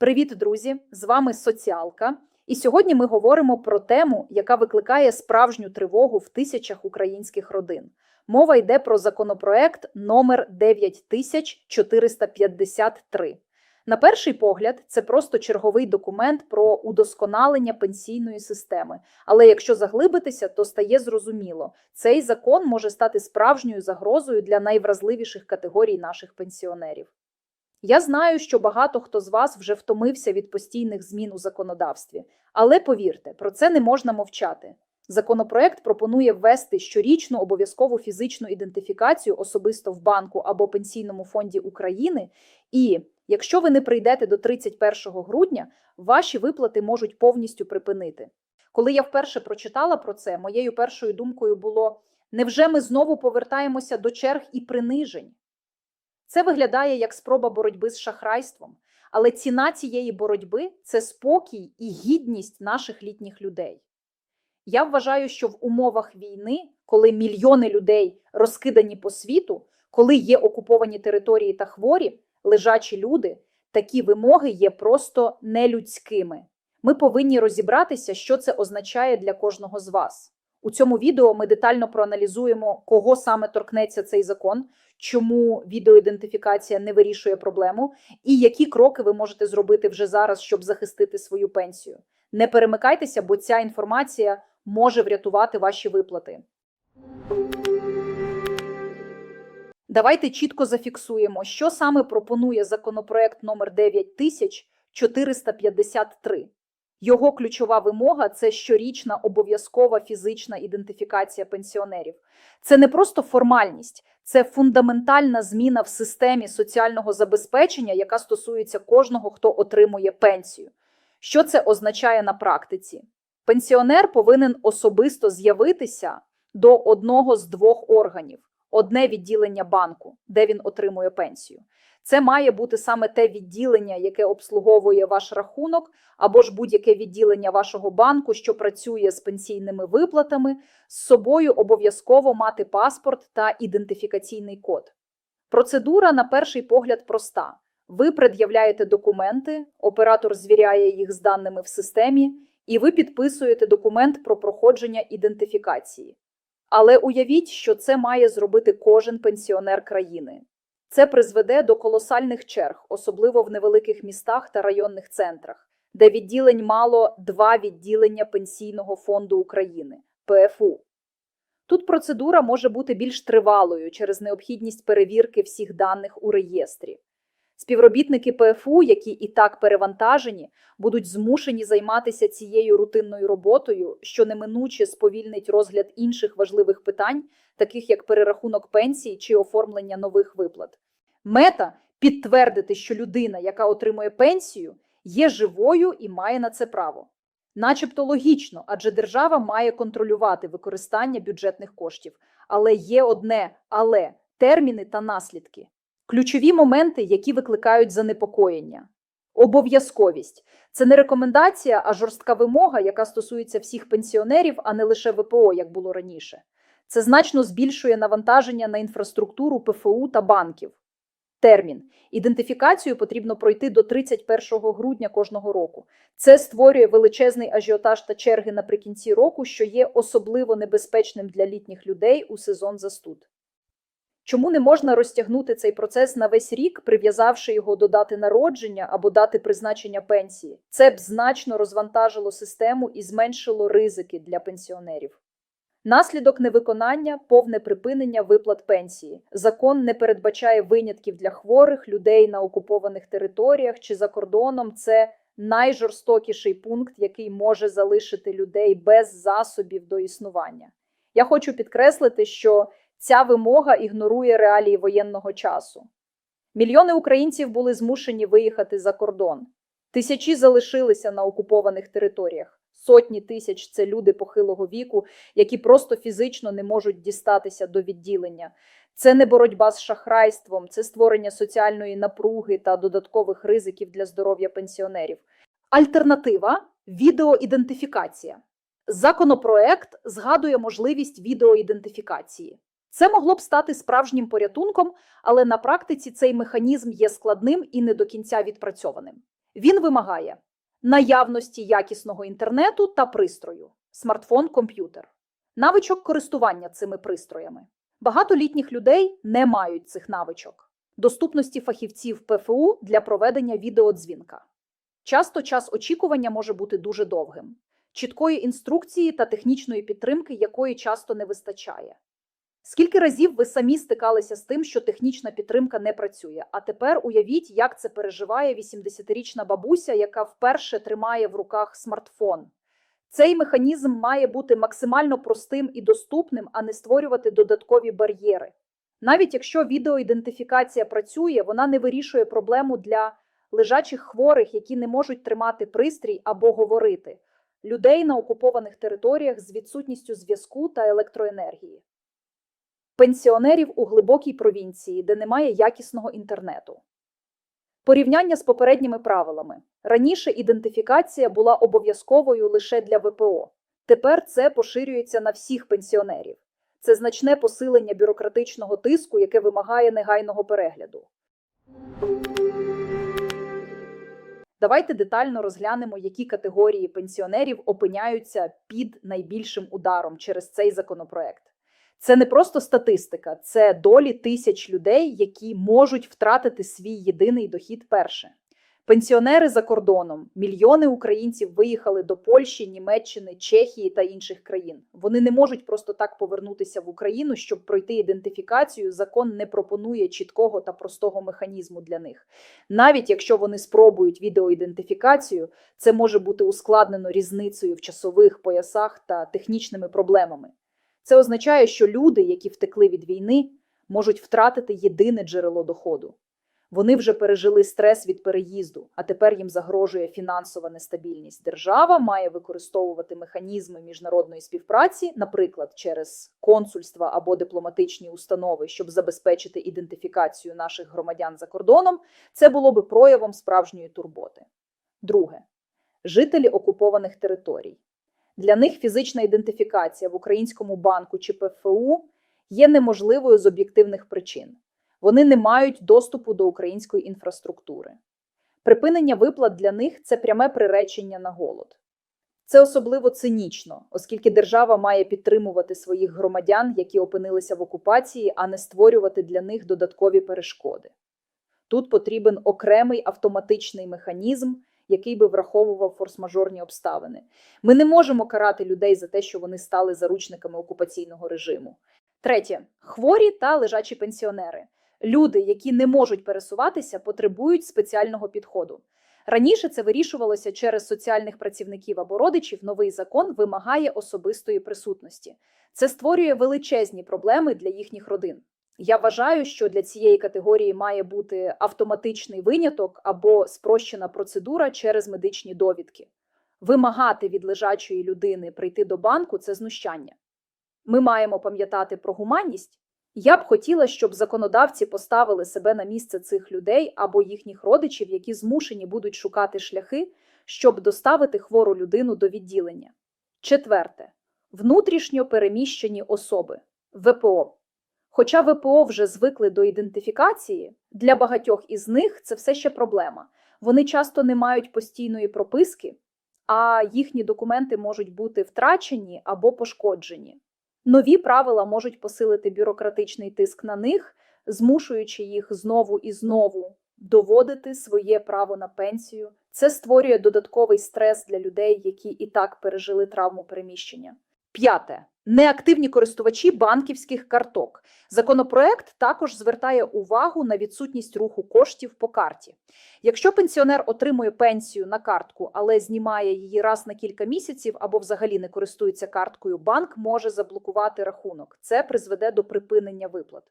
Привіт, друзі! З вами Соціалка. І сьогодні ми говоримо про тему, яка викликає справжню тривогу в тисячах українських родин. Мова йде про законопроект номер 9453. На перший погляд, це просто черговий документ про удосконалення пенсійної системи. Але якщо заглибитися, то стає зрозуміло, цей закон може стати справжньою загрозою для найвразливіших категорій наших пенсіонерів. Я знаю, що багато хто з вас вже втомився від постійних змін у законодавстві, але повірте, про це не можна мовчати. Законопроект пропонує ввести щорічну обов'язкову фізичну ідентифікацію особисто в банку або пенсійному фонді України. І якщо ви не прийдете до 31 грудня, ваші виплати можуть повністю припинити. Коли я вперше прочитала про це, моєю першою думкою було: невже ми знову повертаємося до черг і принижень? Це виглядає як спроба боротьби з шахрайством, але ціна цієї боротьби це спокій і гідність наших літніх людей. Я вважаю, що в умовах війни, коли мільйони людей розкидані по світу, коли є окуповані території та хворі, лежачі люди, такі вимоги є просто нелюдськими. Ми повинні розібратися, що це означає для кожного з вас. У цьому відео ми детально проаналізуємо, кого саме торкнеться цей закон, чому відеоідентифікація не вирішує проблему, і які кроки ви можете зробити вже зараз, щоб захистити свою пенсію. Не перемикайтеся, бо ця інформація може врятувати ваші виплати. Давайте чітко зафіксуємо, що саме пропонує законопроект номер 9453. Його ключова вимога це щорічна обов'язкова фізична ідентифікація пенсіонерів. Це не просто формальність, це фундаментальна зміна в системі соціального забезпечення, яка стосується кожного, хто отримує пенсію. Що це означає на практиці? Пенсіонер повинен особисто з'явитися до одного з двох органів: одне відділення банку, де він отримує пенсію. Це має бути саме те відділення, яке обслуговує ваш рахунок, або ж будь-яке відділення вашого банку, що працює з пенсійними виплатами, з собою обов'язково мати паспорт та ідентифікаційний код. Процедура, на перший погляд, проста. Ви пред'являєте документи, оператор звіряє їх з даними в системі, і ви підписуєте документ про проходження ідентифікації. Але уявіть, що це має зробити кожен пенсіонер країни. Це призведе до колосальних черг, особливо в невеликих містах та районних центрах, де відділень мало два відділення Пенсійного фонду України ПФУ. Тут процедура може бути більш тривалою через необхідність перевірки всіх даних у реєстрі. Співробітники ПФУ, які і так перевантажені, будуть змушені займатися цією рутинною роботою, що неминуче сповільнить розгляд інших важливих питань, таких як перерахунок пенсій чи оформлення нових виплат. Мета підтвердити, що людина, яка отримує пенсію, є живою і має на це право. Начебто логічно, адже держава має контролювати використання бюджетних коштів. Але є одне але терміни та наслідки. Ключові моменти, які викликають занепокоєння. Обов'язковість це не рекомендація, а жорстка вимога, яка стосується всіх пенсіонерів, а не лише ВПО, як було раніше. Це значно збільшує навантаження на інфраструктуру ПФУ та банків. Термін ідентифікацію потрібно пройти до 31 грудня кожного року. Це створює величезний ажіотаж та черги наприкінці року, що є особливо небезпечним для літніх людей у сезон застуд. Чому не можна розтягнути цей процес на весь рік, прив'язавши його до дати народження або дати призначення пенсії? Це б значно розвантажило систему і зменшило ризики для пенсіонерів. Наслідок невиконання повне припинення виплат пенсії. Закон не передбачає винятків для хворих людей на окупованих територіях чи за кордоном. Це найжорстокіший пункт, який може залишити людей без засобів до існування. Я хочу підкреслити, що ця вимога ігнорує реалії воєнного часу. Мільйони українців були змушені виїхати за кордон. Тисячі залишилися на окупованих територіях. Сотні тисяч це люди похилого віку, які просто фізично не можуть дістатися до відділення. Це не боротьба з шахрайством, це створення соціальної напруги та додаткових ризиків для здоров'я пенсіонерів. Альтернатива відеоідентифікація. Законопроект згадує можливість відеоідентифікації. Це могло б стати справжнім порятунком, але на практиці цей механізм є складним і не до кінця відпрацьованим. Він вимагає наявності якісного інтернету та пристрою, смартфон, комп'ютер, навичок користування цими пристроями. Багато літніх людей не мають цих навичок, доступності фахівців ПФУ для проведення відеодзвінка. Часто час очікування може бути дуже довгим, чіткої інструкції та технічної підтримки, якої часто не вистачає. Скільки разів ви самі стикалися з тим, що технічна підтримка не працює? А тепер уявіть, як це переживає 80-річна бабуся, яка вперше тримає в руках смартфон. Цей механізм має бути максимально простим і доступним, а не створювати додаткові бар'єри. Навіть якщо відеоідентифікація працює, вона не вирішує проблему для лежачих хворих, які не можуть тримати пристрій або говорити, людей на окупованих територіях з відсутністю зв'язку та електроенергії, пенсіонерів у глибокій провінції, де немає якісного інтернету. Порівняння з попередніми правилами. Раніше ідентифікація була обов'язковою лише для ВПО. Тепер це поширюється на всіх пенсіонерів. Це значне посилення бюрократичного тиску, яке вимагає негайного перегляду. Давайте детально розглянемо, які категорії пенсіонерів опиняються під найбільшим ударом через цей законопроект. Це не просто статистика, це долі тисяч людей, які можуть втратити свій єдиний дохід перше. Пенсіонери за кордоном, мільйони українців виїхали до Польщі, Німеччини, Чехії та інших країн. Вони не можуть просто так повернутися в Україну, щоб пройти ідентифікацію. Закон не пропонує чіткого та простого механізму для них. Навіть якщо вони спробують відеоідентифікацію, це може бути ускладнено різницею в часових поясах та технічними проблемами. Це означає, що люди, які втекли від війни, можуть втратити єдине джерело доходу. Вони вже пережили стрес від переїзду, а тепер їм загрожує фінансова нестабільність. Держава має використовувати механізми міжнародної співпраці, наприклад, через консульства або дипломатичні установи, щоб забезпечити ідентифікацію наших громадян за кордоном. Це було би проявом справжньої турботи. Друге жителі окупованих територій. Для них фізична ідентифікація в українському банку чи ПФУ є неможливою з об'єктивних причин. Вони не мають доступу до української інфраструктури. Припинення виплат для них це пряме приречення на голод. Це особливо цинічно, оскільки держава має підтримувати своїх громадян, які опинилися в окупації, а не створювати для них додаткові перешкоди. Тут потрібен окремий автоматичний механізм, який би враховував форс-мажорні обставини. Ми не можемо карати людей за те, що вони стали заручниками окупаційного режиму. Третє хворі та лежачі пенсіонери. Люди, які не можуть пересуватися, потребують спеціального підходу. Раніше це вирішувалося через соціальних працівників або родичів. Новий закон вимагає особистої присутності. Це створює величезні проблеми для їхніх родин. Я вважаю, що для цієї категорії має бути автоматичний виняток або спрощена процедура через медичні довідки. Вимагати від лежачої людини прийти до банку це знущання. Ми маємо пам'ятати про гуманність. Я б хотіла, щоб законодавці поставили себе на місце цих людей або їхніх родичів, які змушені будуть шукати шляхи, щоб доставити хвору людину до відділення. Четверте внутрішньо переміщені особи ВПО. Хоча ВПО вже звикли до ідентифікації, для багатьох із них це все ще проблема. Вони часто не мають постійної прописки, а їхні документи можуть бути втрачені або пошкоджені. Нові правила можуть посилити бюрократичний тиск на них, змушуючи їх знову і знову доводити своє право на пенсію. Це створює додатковий стрес для людей, які і так пережили травму переміщення. П'яте неактивні користувачі банківських карток. Законопроект також звертає увагу на відсутність руху коштів по карті. Якщо пенсіонер отримує пенсію на картку, але знімає її раз на кілька місяців або взагалі не користується карткою, банк може заблокувати рахунок. Це призведе до припинення виплат.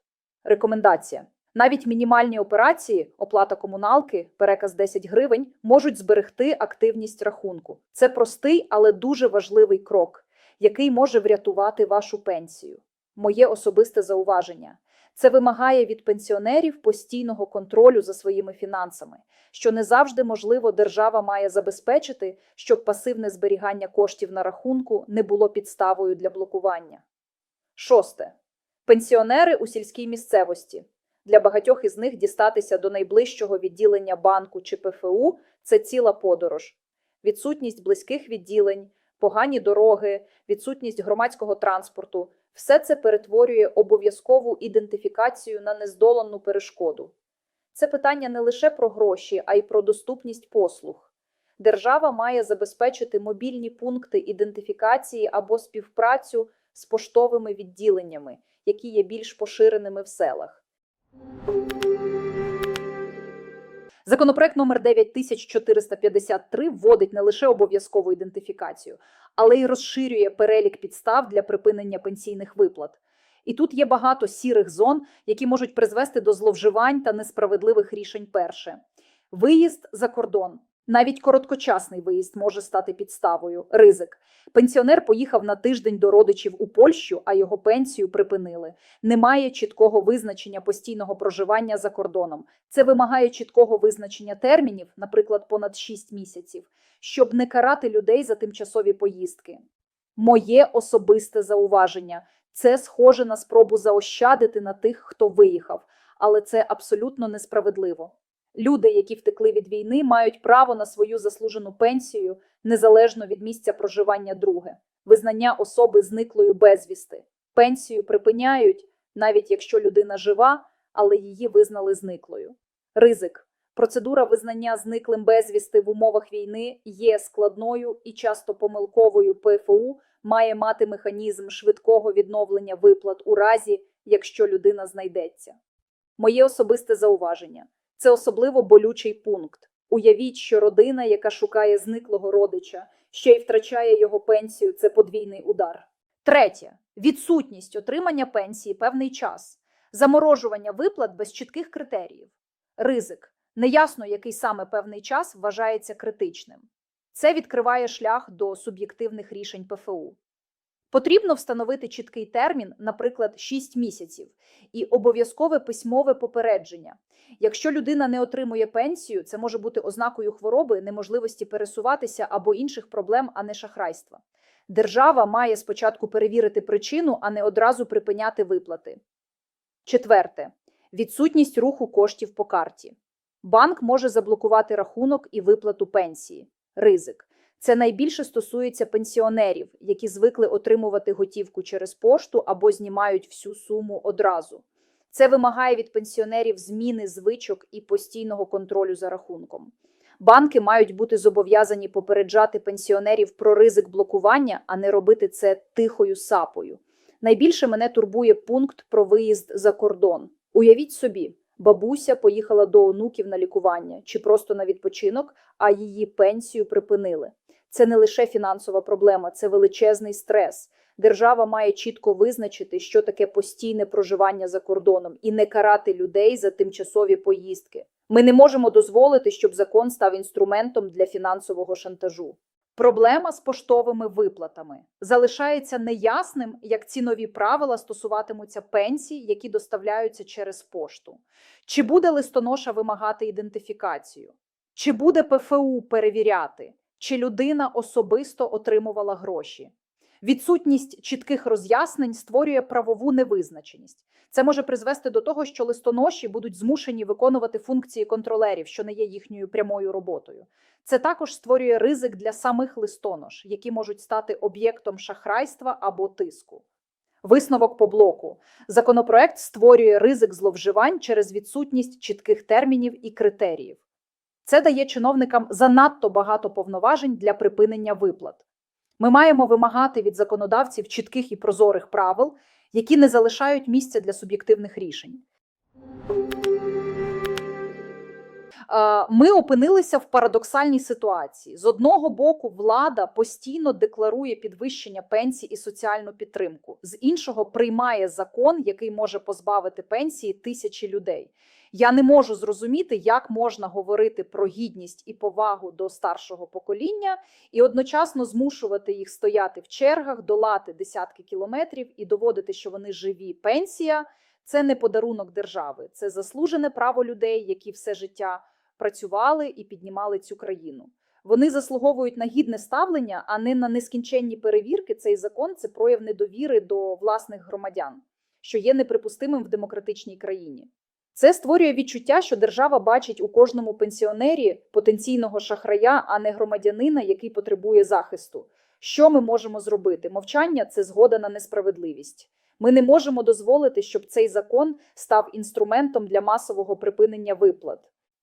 Рекомендація. Навіть мінімальні операції, оплата комуналки, переказ 10 гривень, можуть зберегти активність рахунку. Це простий, але дуже важливий крок який може врятувати вашу пенсію. Моє особисте зауваження. Це вимагає від пенсіонерів постійного контролю за своїми фінансами, що не завжди можливо держава має забезпечити, щоб пасивне зберігання коштів на рахунку не було підставою для блокування. Шосте. Пенсіонери у сільській місцевості. Для багатьох із них дістатися до найближчого відділення банку чи ПФУ це ціла подорож. Відсутність близьких відділень, погані дороги, відсутність громадського транспорту все це перетворює обов'язкову ідентифікацію на нездоланну перешкоду. Це питання не лише про гроші, а й про доступність послуг. Держава має забезпечити мобільні пункти ідентифікації або співпрацю з поштовими відділеннями, які є більш поширеними в селах. Законопроект номер 9453 вводить не лише обов'язкову ідентифікацію, але й розширює перелік підстав для припинення пенсійних виплат. І тут є багато сірих зон, які можуть призвести до зловживань та несправедливих рішень. Перше виїзд за кордон. Навіть короткочасний виїзд може стати підставою. Ризик. Пенсіонер поїхав на тиждень до родичів у Польщу, а його пенсію припинили. Немає чіткого визначення постійного проживання за кордоном. Це вимагає чіткого визначення термінів, наприклад, понад 6 місяців, щоб не карати людей за тимчасові поїздки. Моє особисте зауваження це схоже на спробу заощадити на тих, хто виїхав, але це абсолютно несправедливо. Люди, які втекли від війни, мають право на свою заслужену пенсію незалежно від місця проживання друге, визнання особи зниклою безвісти. Пенсію припиняють, навіть якщо людина жива, але її визнали зниклою. Ризик. Процедура визнання зниклим безвісти в умовах війни є складною і часто помилковою. ПФУ має мати механізм швидкого відновлення виплат у разі, якщо людина знайдеться. Моє особисте зауваження. Це особливо болючий пункт. Уявіть, що родина, яка шукає зниклого родича, ще й втрачає його пенсію, це подвійний удар. Третє відсутність отримання пенсії певний час, заморожування виплат без чітких критеріїв, ризик. Неясно, який саме певний час вважається критичним. Це відкриває шлях до суб'єктивних рішень ПФУ. Потрібно встановити чіткий термін, наприклад, 6 місяців, і обов'язкове письмове попередження. Якщо людина не отримує пенсію, це може бути ознакою хвороби, неможливості пересуватися або інших проблем, а не шахрайства. Держава має спочатку перевірити причину, а не одразу припиняти виплати. Четверте відсутність руху коштів по карті. Банк може заблокувати рахунок і виплату пенсії. Ризик. Це найбільше стосується пенсіонерів, які звикли отримувати готівку через пошту або знімають всю суму одразу. Це вимагає від пенсіонерів зміни звичок і постійного контролю за рахунком. Банки мають бути зобов'язані попереджати пенсіонерів про ризик блокування, а не робити це тихою сапою. Найбільше мене турбує пункт про виїзд за кордон. Уявіть собі, бабуся поїхала до онуків на лікування чи просто на відпочинок, а її пенсію припинили. Це не лише фінансова проблема, це величезний стрес. Держава має чітко визначити, що таке постійне проживання за кордоном, і не карати людей за тимчасові поїздки. Ми не можемо дозволити, щоб закон став інструментом для фінансового шантажу. Проблема з поштовими виплатами залишається неясним, як ці нові правила стосуватимуться пенсій, які доставляються через пошту. Чи буде листоноша вимагати ідентифікацію? Чи буде ПФУ перевіряти, чи людина особисто отримувала гроші? Відсутність чітких роз'яснень створює правову невизначеність. Це може призвести до того, що листоноші будуть змушені виконувати функції контролерів, що не є їхньою прямою роботою. Це також створює ризик для самих листонош, які можуть стати об'єктом шахрайства або тиску. Висновок по блоку. Законопроект створює ризик зловживань через відсутність чітких термінів і критеріїв. Це дає чиновникам занадто багато повноважень для припинення виплат. Ми маємо вимагати від законодавців чітких і прозорих правил, які не залишають місця для суб'єктивних рішень. Е, Ми опинилися в парадоксальній ситуації. З одного боку, влада постійно декларує підвищення пенсій і соціальну підтримку, з іншого приймає закон, який може позбавити пенсії тисячі людей. Я не можу зрозуміти, як можна говорити про гідність і повагу до старшого покоління і одночасно змушувати їх стояти в чергах, долати десятки кілометрів і доводити, що вони живі. Пенсія це не подарунок держави, це заслужене право людей, які все життя працювали і піднімали цю країну. Вони заслуговують на гідне ставлення, а не на нескінченні перевірки. Цей закон це прояв недовіри до власних громадян, що є неприпустимим в демократичній країні. Це створює відчуття, що держава бачить у кожному пенсіонері потенційного шахрая, а не громадянина, який потребує захисту. Що ми можемо зробити? Мовчання це згода на несправедливість. Ми не можемо дозволити, щоб цей закон став інструментом для масового припинення виплат.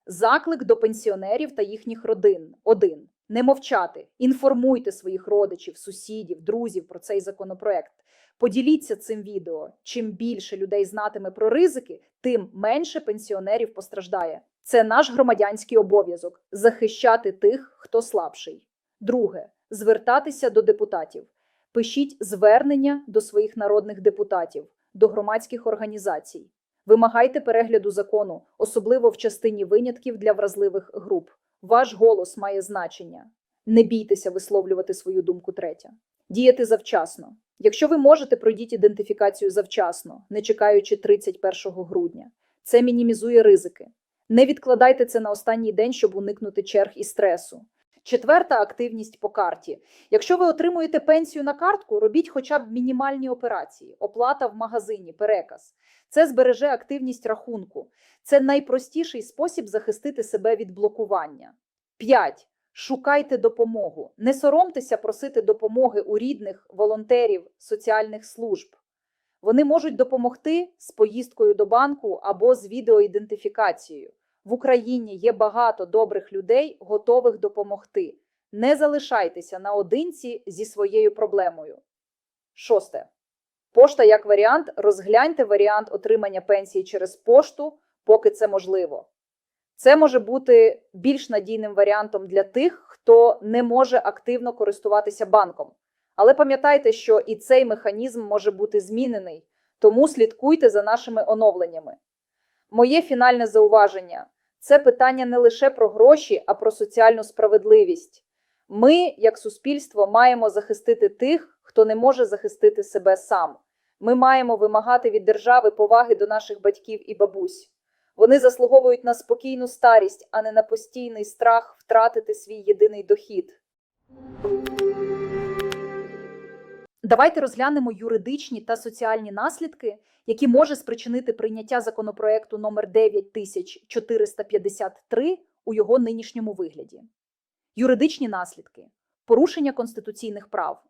Заклик до пенсіонерів та їхніх родин. Один. Не мовчати. Інформуйте своїх родичів, сусідів, друзів про цей законопроект. Поділіться цим відео. Чим більше людей знатиме про ризики, тим менше пенсіонерів постраждає. Це наш громадянський обов'язок захищати тих, хто слабший. Друге звертатися до депутатів. Пишіть звернення до своїх народних депутатів, до громадських організацій. Вимагайте перегляду закону, особливо в частині винятків для вразливих груп. Ваш голос має значення. Не бійтеся висловлювати свою думку третя. Діяти завчасно. Якщо ви можете, пройдіть ідентифікацію завчасно, не чекаючи 31 грудня. Це мінімізує ризики. Не відкладайте це на останній день, щоб уникнути черг і стресу. Четверта активність по карті. Якщо ви отримуєте пенсію на картку, робіть хоча б мінімальні операції, оплата в магазині, переказ. Це збереже активність рахунку. Це найпростіший спосіб захистити себе від блокування. 5. Шукайте допомогу. Не соромтеся просити допомоги у рідних, волонтерів, соціальних служб. Вони можуть допомогти з поїздкою до банку або з відеоідентифікацією. В Україні є багато добрих людей, готових допомогти. Не залишайтеся наодинці зі своєю проблемою. Шосте. Пошта як варіант. Розгляньте варіант отримання пенсії через пошту, поки це можливо. Це може бути більш надійним варіантом для тих, хто не може активно користуватися банком. Але пам'ятайте, що і цей механізм може бути змінений, тому слідкуйте за нашими оновленнями. Моє фінальне зауваження це питання не лише про гроші, а про соціальну справедливість. Ми, як суспільство, маємо захистити тих, хто не може захистити себе сам. Ми маємо вимагати від держави поваги до наших батьків і бабусь. Вони заслуговують на спокійну старість, а не на постійний страх втратити свій єдиний дохід. Давайте розглянемо юридичні та соціальні наслідки, які може спричинити прийняття законопроекту номер 9453 у його нинішньому вигляді. Юридичні наслідки: порушення конституційних прав.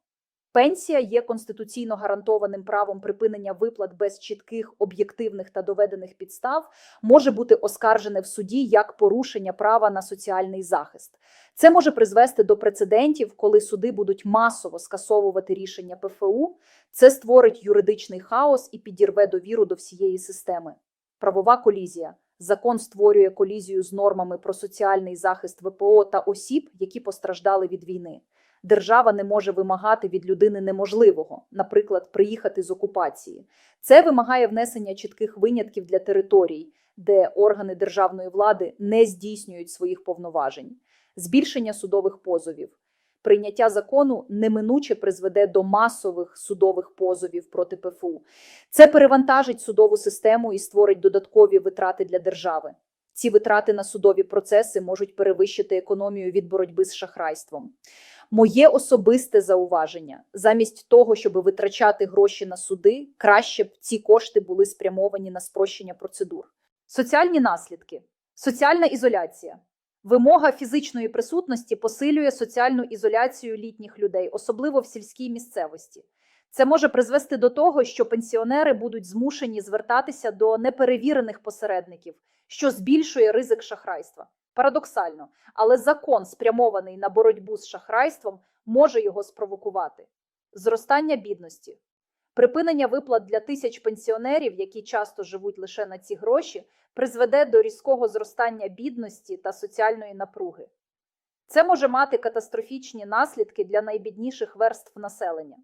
Пенсія є конституційно гарантованим правом припинення виплат без чітких, об'єктивних та доведених підстав, може бути оскаржене в суді як порушення права на соціальний захист. Це може призвести до прецедентів, коли суди будуть масово скасовувати рішення ПФУ. Це створить юридичний хаос і підірве довіру до всієї системи. Правова колізія. Закон створює колізію з нормами про соціальний захист ВПО та осіб, які постраждали від війни. Держава не може вимагати від людини неможливого, наприклад, приїхати з окупації. Це вимагає внесення чітких винятків для територій, де органи державної влади не здійснюють своїх повноважень, збільшення судових позовів. Прийняття закону неминуче призведе до масових судових позовів проти ПФУ. Це перевантажить судову систему і створить додаткові витрати для держави. Ці витрати на судові процеси можуть перевищити економію від боротьби з шахрайством. Моє особисте зауваження: замість того, щоб витрачати гроші на суди, краще б ці кошти були спрямовані на спрощення процедур. Соціальні наслідки, соціальна ізоляція. Вимога фізичної присутності посилює соціальну ізоляцію літніх людей, особливо в сільській місцевості. Це може призвести до того, що пенсіонери будуть змушені звертатися до неперевірених посередників, що збільшує ризик шахрайства. Парадоксально, але закон, спрямований на боротьбу з шахрайством, може його спровокувати. Зростання бідності, припинення виплат для тисяч пенсіонерів, які часто живуть лише на ці гроші, призведе до різкого зростання бідності та соціальної напруги. Це може мати катастрофічні наслідки для найбідніших верств населення.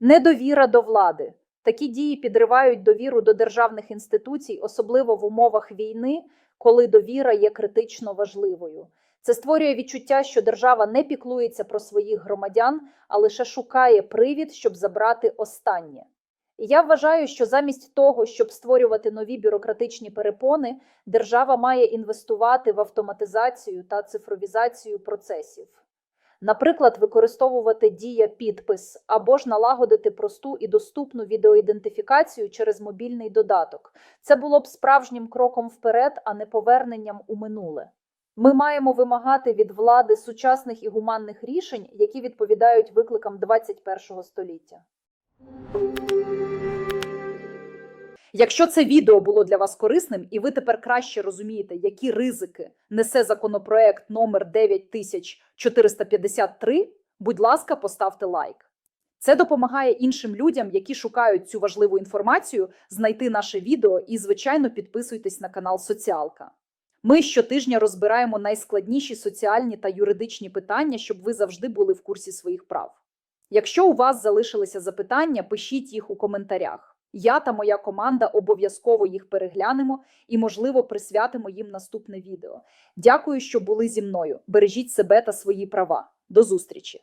Недовіра до влади. Такі дії підривають довіру до державних інституцій, особливо в умовах війни, коли довіра є критично важливою. Це створює відчуття, що держава не піклується про своїх громадян, а лише шукає привід, щоб забрати останнє. І я вважаю, що замість того, щоб створювати нові бюрократичні перепони, держава має інвестувати в автоматизацію та цифровізацію процесів. Наприклад, використовувати дія підпис або ж налагодити просту і доступну відеоідентифікацію через мобільний додаток. Це було б справжнім кроком вперед, а не поверненням у минуле. Ми маємо вимагати від влади сучасних і гуманних рішень, які відповідають викликам 21 століття. Якщо це відео було для вас корисним, і ви тепер краще розумієте, які ризики несе законопроект номер 9453, будь ласка, поставте лайк. Це допомагає іншим людям, які шукають цю важливу інформацію, знайти наше відео і, звичайно, підписуйтесь на канал Соціалка. Ми щотижня розбираємо найскладніші соціальні та юридичні питання, щоб ви завжди були в курсі своїх прав. Якщо у вас залишилися запитання, пишіть їх у коментарях. Я та моя команда обов'язково їх переглянемо і, можливо, присвятимо їм наступне відео. Дякую, що були зі мною. Бережіть себе та свої права. До зустрічі!